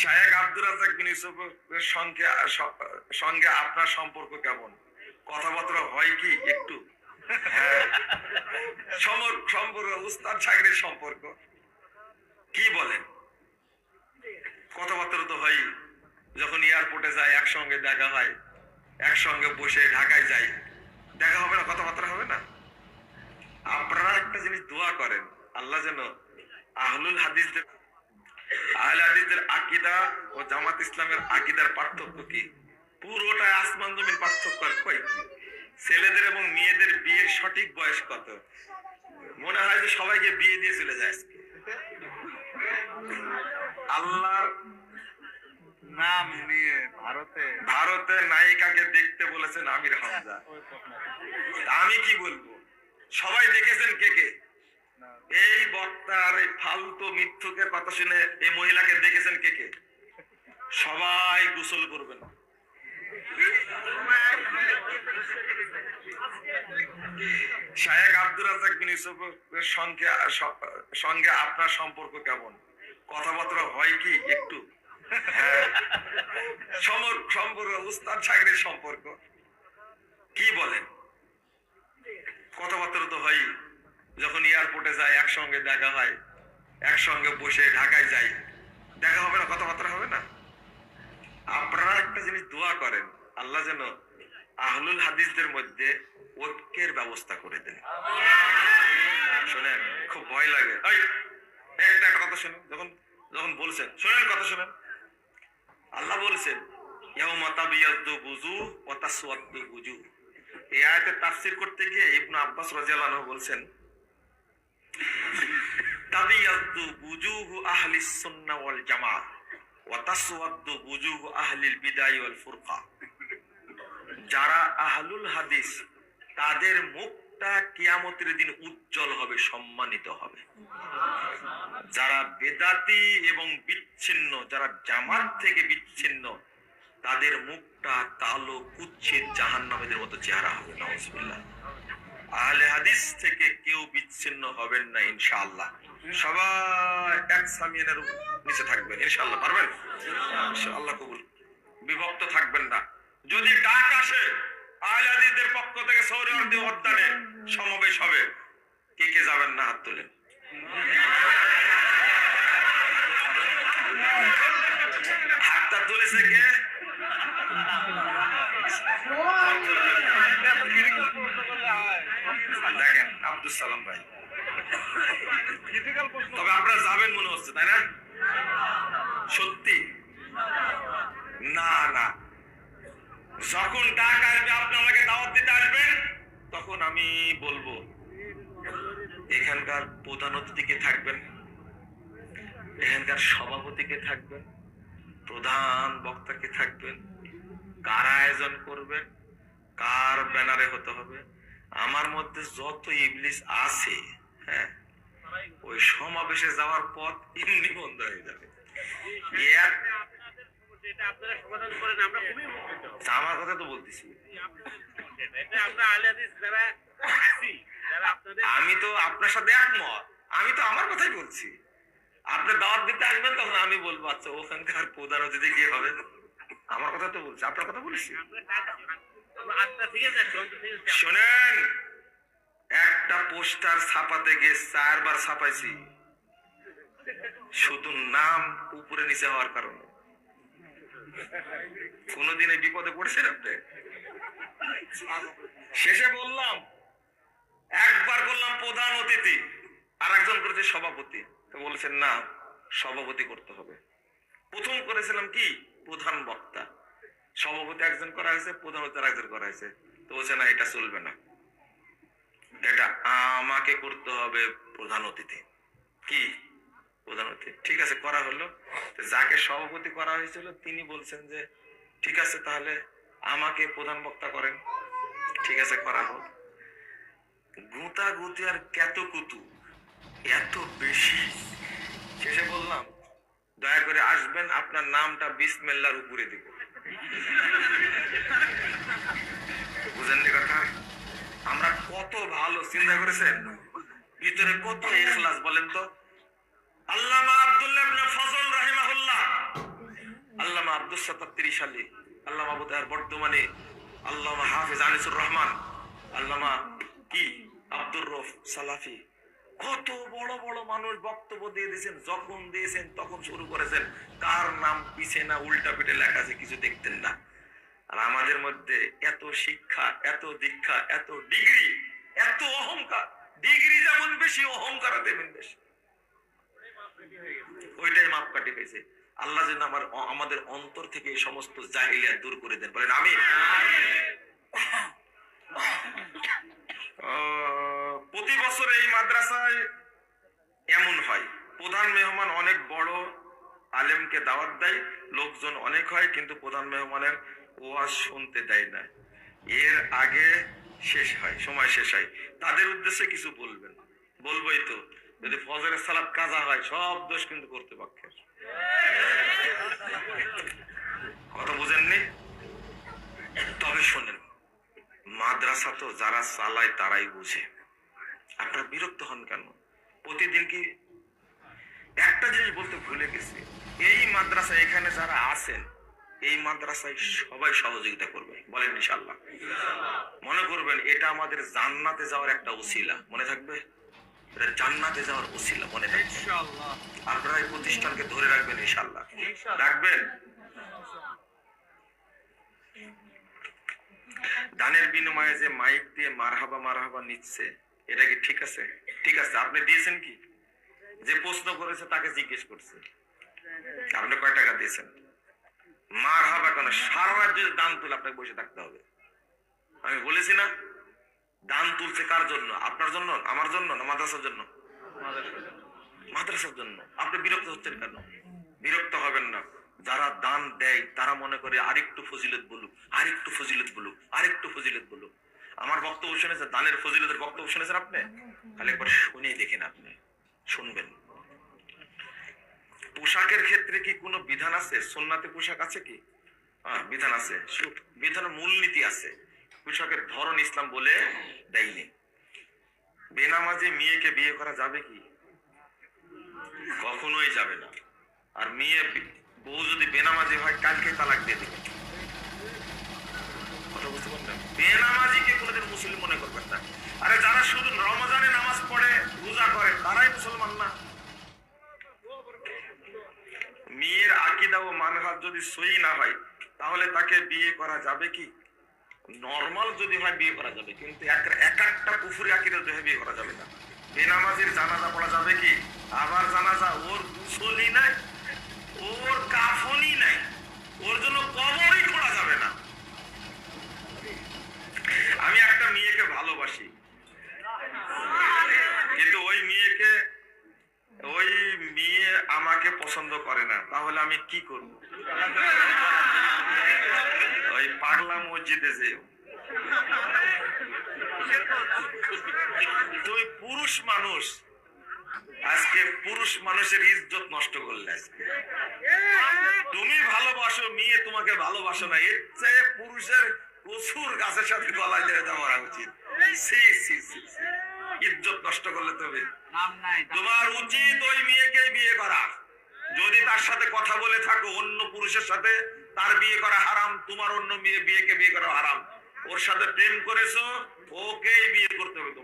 শায়েক আব্দুর রাজাক বিন ইউসুফের সঙ্গে সঙ্গে আপনার সম্পর্ক কেমন? কথাবার্তা হয় কি একটু? হ্যাঁ। সম্পর্ক, উস্তাদ চাকরির সম্পর্ক। কি বলেন? কথাবার্তা তো হয়। যখন এয়ারপোর্টে যায়, একসঙ্গে দেখা হয়, একসঙ্গে বসে ঢাকায় যাই, দেখা হবে না, কথাবার্তা হবে না? আপনারা একটা জিনিস দোয়া করেন, আল্লাহ যেন আহলুল হাদিসদের আহলে আকিদা ও জামাত ইসলামের আকিদার পার্থক্য কি? আসমান জমিন পার্থক্য আর কয় কি ছেলেদের এবং মেয়েদের বিয়ের সঠিক বয়স কত? মনে হয় যে সবাইকে বিয়ে দিয়ে চলে যায়। আল্লাহর নাম নিয়ে ভারতে ভারতে নায়িকাকে দেখতে বলেছেন আমির হামজা। আমি কি বলব? সবাই দেখেছেন কে কে? এই বক্তার এই ফালতু মিথ্যুকের কথা শুনে এই মহিলাকে দেখেছেন কে কে? সবাই গোসল করবেন। শায়েক আব্দুর রাজাক বিন ইউসুফের সঙ্গে সঙ্গে আপনার সম্পর্ক কেমন? কথাবার্তা হয় কি একটু? হ্যাঁ। সম্পর্ক, উস্তাদ চাকরির সম্পর্ক। কি বলেন? কথাবার্তা তো হয় যখন এয়ারপোর্টে যায়, একসঙ্গে দেখা হয়, একসঙ্গে বসে ঢাকায় যাই, দেখা হবে না, কথাবার্তা হবে না? আপনারা একটা জিনিস দোয়া করেন, আল্লাহ যেন আহলুল হাদিসদের মধ্যে ঐক্যের ব্যবস্থা করে দেন। শোনেন, খুব ভয় লাগে। একটা একটা কথা শুনেন, যখন যখন বলছেন, শোনেন কথা শুনেন। আল্লাহ বলছেন এই আয়াতের তাফসীর করতে গিয়ে ইবনু আব্বাস আনহু বলছেন যারা আহলুল হাদিস, তাদের মুখটা কিয়ামতের দিন উজ্জ্বল হবে, সম্মানিত হবে। যারা বেদাতি এবং বিচ্ছিন্ন, যারা জামাত থেকে বিচ্ছিন্ন, তাদের মুখটা কালো কুচ্ছিত জাহান্নামীদের মতো চেহারা হবে নওয়াজবিল্লাহ আহলে হাদিস থেকে কেউ বিচ্ছিন্ন হবেন না, ইনশাআল্লাহ। সবাই এক সামিয়ানের নিচে থাকবেন, ইনশাআল্লাহ, পারবেন? ইনশাআল্লাহ কবুল। বিভক্ত থাকবেন না। যদি ডাক আসে, আহলে হাদিসদের পক্ষ থেকে সৌরবর্তী উদ্যানে সমাবেশ হবে। কে কে যাবেন না হাত তুলেন হাতটা তুলেছে কে? সালাম ভাই। তবে আপনারা যাবেন মনে হচ্ছে তাই না? সত্যি? না না। যখন ডাক আসবে আপনি আমাকে দাওয়াত দিতে আসবেন তখন আমি বলব এখানকার প্রধান অতিথিকে থাকবেন? এখানকার সভাপতিকে থাকবেন? প্রধান বক্তাকে থাকবেন? কার আয়োজন করবেন? কার ব্যানারে হতে হবে? আমার মধ্যে যত ইবলিস আছে হ্যাঁ ওই সমাবেশে যাওয়ার পথ এমনি বন্ধ হয়ে যাবে। আমরা কথা তো বলতেছি। আমি তো আপনার সাথে একমত আমি তো আমার কথাই বলছি। আপনি দাওয়াত দিতে আসবেন তখন আমি বলব আচ্ছা ওখানকার প্রধান অতিথি কি হবে? আমার কথা তো বলছি আপনার কথা বলছি। শোনেন, একটা পোস্টার ছাপাতে গিয়ে চারবার ছাপাইছি। শুধু নাম উপরে নিচে হওয়ার কারণে। কোনদিন এই বিপদে পড়েছেন আপনি? শেষে বললাম, একবার করলাম প্রধান অতিথি, আর একজন করেছে সভাপতি। বলেছেন, না, সভাপতি করতে হবে। প্রথম করেছিলাম কি? প্রধান বক্তা। সভাপতি একজন করা হয়েছে, প্রধান একজন করা হয়েছে। তো বলছে, না, এটা চলবে না। এটা আমাকে করতে হবে প্রধান অতিথি। কি? প্রধান অতিথি। ঠিক আছে, করা হলো। যাকে সভাপতি করা হয়েছিল, তিনি বলছেন যে, ঠিক আছে, তাহলে আমাকে প্রধান বক্তা করেন। ঠিক আছে, করা হোক। গুতা গুতি আর কেত কুতু এত বেশি। শেষে বললাম, দয়া করে আসবেন, আপনার নামটা বিসমেল্লার উপরে দিব। বুঝেননি কথা? আমরা কত ভালো চিন্তা করেছেন। ভিতরে কত ইখলাস বলেন তো? আল্লামা আব্দুল্লাহ ইবনে ফজল চোদ্দশো তেত্রিশ সালে, আল্লামা বোধহয় বর্তমানে, আল্লামা হাফিজ আনিসুর রহমান, আল্লামা কি? আব্দুর রফ সালাফি। কত বড় বড় মানুষ বক্তব্য দিয়ে দিয়েছেন, যখন দিয়েছেন, তখন শুরু করেছেন। কার নাম পিছে না উল্টা পিঠে লেখা আছে, কিছু দেখতেন না। আর আমাদের মধ্যে এত শিক্ষা, এত দীক্ষা, এত ডিগ্রি, এত অহংকার। ডিগ্রি যেমন বেশি অহংকার তেমন বেশি। ওইটাই মাপকাঠি হয়েছে। আল্লাহ যেন আমার আমাদের অন্তর থেকে এই সমস্ত জাহিলিয়া দূর করে দেন। বলেন আমি প্রতি বছর এই মাদ্রাসায় এমন হয়। প্রধান মেহমান অনেক বড়, আলেমকে দাওয়াত দেয়, লোকজন অনেক হয়, কিন্তু প্রধান মেহমানের ওয়াজ শুনতে দেয় না। এর আগে শেষ হয়, সময় শেষ হয়। তাদের উদ্দেশ্যে কিছু বলবেন? বলবোই তো, যদি ফজরের কাজা হয়, সব দোষ কিন্তু কর্তৃপক্ষের। কথা বুঝেননি? তবে শোনেন, মাদ্রাসা তো যারা চালায় তারাই বুঝে। আপনারা বিরক্ত হন কেন? প্রতিদিন কি? একটা জিনিস বলতে ভুলে গেছি। এই মাদ্রাসা এখানে যারা আছেন এই মাদ্রাসায় সবাই সহযোগিতা করবে বলেন ইনশাল্লাহ মনে করবেন এটা আমাদের জান্নাতে যাওয়ার একটা উসিলা মনে থাকবে? এটা জান্নাতে যাওয়ার উসিলা মনে থাকবে। আপনারা এই প্রতিষ্ঠানকে ধরে রাখবেন ইনশাল্লাহ রাখবেন? দানের বিনিময়ে যে মাইক দিয়ে মারহাবা মারহাবা নিচ্ছে এটা কি ঠিক আছে? ঠিক আছে আপনি দিয়েছেন কি? যে প্রশ্ন করেছে তাকে জিজ্ঞেস করছে। আপনি কয় টাকা দিয়েছেন? মার হাবা কেন সারা রাত যদি দান তুলে আপনাকে বসে থাকতে হবে। আমি বলেছি না, দান তুলছে কার জন্য? আপনার জন্য? আমার জন্য না মাদ্রাসার জন্য? মাদ্রাসার জন্য। আপনি বিরক্ত হচ্ছেন কেন? বিরক্ত হবেন না। যারা দান দেয়, তারা মনে করে আরেকটু ফজিলত বলুক, আরেকটু ফজিলত বলুক, আরেকটু ফজিলত বলুক। আমার বক্তব্য শুনেছেন, দানের ফজিলতের বক্তব্য শুনেছেন আপনি? তাহলে একবার শুনেই দেখেন আপনি। শুনবেন। পোশাকের ক্ষেত্রে কি কোনো বিধান আছে? সোননাতে পোশাক আছে কি? হ্যাঁ বিধান আছে। বিধানের মূলনীতি আছে। পোশাকের ধরন ইসলাম বলে দেয়নি বেনামাজি মেয়েকে বিয়ে করা যাবে কি? কখনোই যাবে না। আর মেয়ে, বউ যদি বেনামাজি হয়, কালকে তালাক দিয়ে দেবে। বেনামাজিকে কোনোদিন মুসলিম মনে করবেন না? আরে যারা শুধু রমজানে নামাজ পড়ে, রোজা করে, তারাই মুসলমান না। মেয়ের আকিদা ও মানহাত যদি সই না হয়, তাহলে তাকে বিয়ে করা যাবে কি? নর্মাল যদি হয়, বিয়ে করা যাবে। কিন্তু এক এক একটা পুফুরি আকিদা দেহে বিয়ে করা যাবে না। বেনামাজির জানাজা পড়া যাবে কি? আবার জানাজা, ওর গুসলি নাই, ওর কাফনই নাই, ওর জন্য কবরই খোলা যাবে না আমি একটা মেয়েকে ভালোবাসি কিন্তু ওই মেয়েকে ওই মেয়ে আমাকে পছন্দ করে না তাহলে আমি কি করব? ওই পাগলা মসজিদে যেও। তুমি পুরুষ মানুষ। আজকে পুরুষ মানুষের ইজ্জত নষ্ট করলে আজকে। তুমি ভালোবাসো মেয়ে তোমাকে ভালোবাসো না। এর চেয়ে পুরুষের প্রচুর গাছের সাথে গলায় ধরে দেওয়া উচিত। সি সি সি সি। ইজ্জত নষ্ট করলে তবে। তোমার উচিত ওই মেয়েকে বিয়ে করা। যদি তার সাথে কথা বলে থাকো, অন্য পুরুষের সাথে তার বিয়ে করা হারাম, তোমার অন্য মেয়ে বিয়েকে বিয়ে করা হারাম। ওর সাথে প্রেম করেছ, ওকেই বিয়ে করতে হবে তোমাকে।